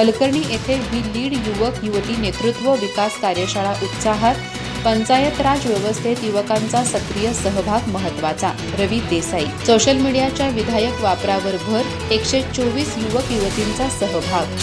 हलकर्णी येथे ही लीड युवक युवती नेतृत्व विकास कार्यशाळा उत्साहात पंचायत राज व्यवस्थेत युवकांचा सक्रिय सहभाग महत्त्वाचा रवी देसाई. सोशल मीडियाच्या विधायक वापरावर भर एकशे चोवीस युवक युवतींचा सहभाग.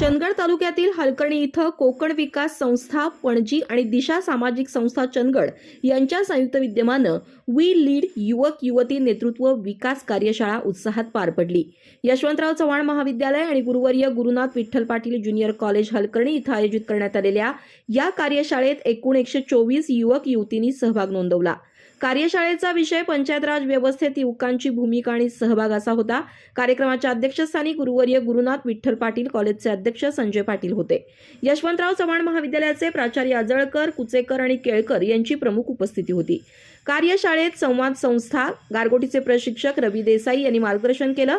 चंदगड तालुक्यातील हलकर्णी इथं कोकण विकास संस्था पणजी आणि दिशा सामाजिक संस्था चंदगड यांच्या संयुक्त विद्यमानं वी लीड युवक युवती नेतृत्व विकास कार्यशाळा उत्साहात पार पडली. यशवंतराव चव्हाण महाविद्यालय आणि गुरुवर्य गुरुनाथ विठ्ठल पाटील ज्युनियर कॉलेज हलकर्णी इथं आयोजित करण्यात आलेल्या या कार्यशाळेत एकूण एकशे चोवीस युवक युवतींनी सहभाग नोंदवला. कार्यशाळेचा विषय पंचायत राज व्यवस्थेत युवकांची भूमिका आणि सहभाग असा होता. कार्यक्रमाच्या अध्यक्षस्थानी गुरुवर्य गुरुनाथ विठ्ठल पाटील कॉलेजचे अध्यक्ष संजय पाटील होते. यशवंतराव चव्हाण महाविद्यालयाचे प्राचार्य आजळकर कुचेकर आणि केळकर यांची प्रमुख उपस्थिती होती. कार्यशाळेत संवाद संस्था गारगोटीचे प्रशिक्षक रवी देसाई यांनी मार्गदर्शन केलं.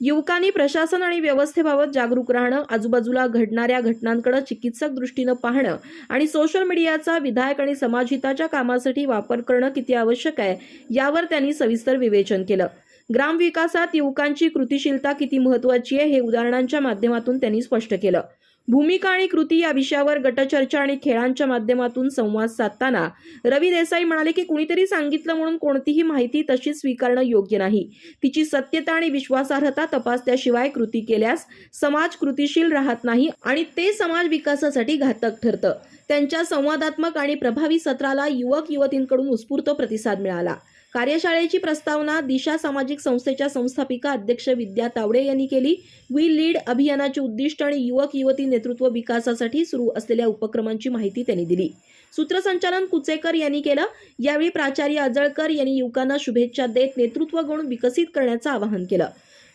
युवकांनी प्रशासन आणि व्यवस्थेबाबत जागरूक राहणं आजूबाजूला घडणाऱ्या घटनांकडे चिकित्सक दृष्टीनं पाहणं आणि सोशल मीडियाचा विधायक आणि समाजहिताच्या कामासाठी वापर करणं किती आवश्यक आहे यावर त्यांनी सविस्तर विवेचन केलं. ग्रामविकासात युवकांची कृतिशीलता किती महत्वाची आहे हे उदाहरणांच्या माध्यमातून त्यांनी स्पष्ट केलं. भूमिका आणि कृती या विषयावर गटचर्चा आणि खेळांच्या माध्यमातून संवाद साधताना रवी देसाई म्हणाले की कुणीतरी सांगितलं म्हणून कोणतीही माहिती तशी स्वीकारणं योग्य नाही. तिची सत्यता आणि विश्वासार्हता तपासल्याशिवाय कृती केल्यास समाज कृतीशील राहत नाही आणि ते समाज विकासासाठी घातक ठरतं. त्यांच्या संवादात्मक आणि प्रभावी सत्राला युवक युवतींकडून उत्स्फूर्त प्रतिसाद मिळाला. कार्यशाळेची प्रस्तावना दिशा सामाजिक संस्थेच्या संस्थापिका अध्यक्ष विद्या तावडे यांनी केली. वी लीड अभियानाचे उद्दिष्ट आणि युवक युवती नेतृत्व विकासासाठी सुरू असलेल्या उपक्रमांची माहिती त्यांनी दिली. सूत्रसंचालन कुचेकर यांनी केलं. यावेळी प्राचार्य अजळकर यांनी युवकांना शुभेच्छा देत नेतृत्व गुण विकसित करण्याचं आवाहन केलं.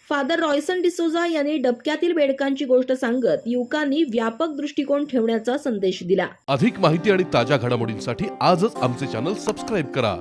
फादर रॉयसन डिसोजा यांनी डबक्यातील बेडकांची गोष्ट सांगत युवकांनी व्यापक दृष्टिकोन ठेवण्याचा संदेश दिला. अधिक माहिती आणि ताज्या घडामोडींसाठी आजच आमचे चॅनल सबस्क्राईब करा.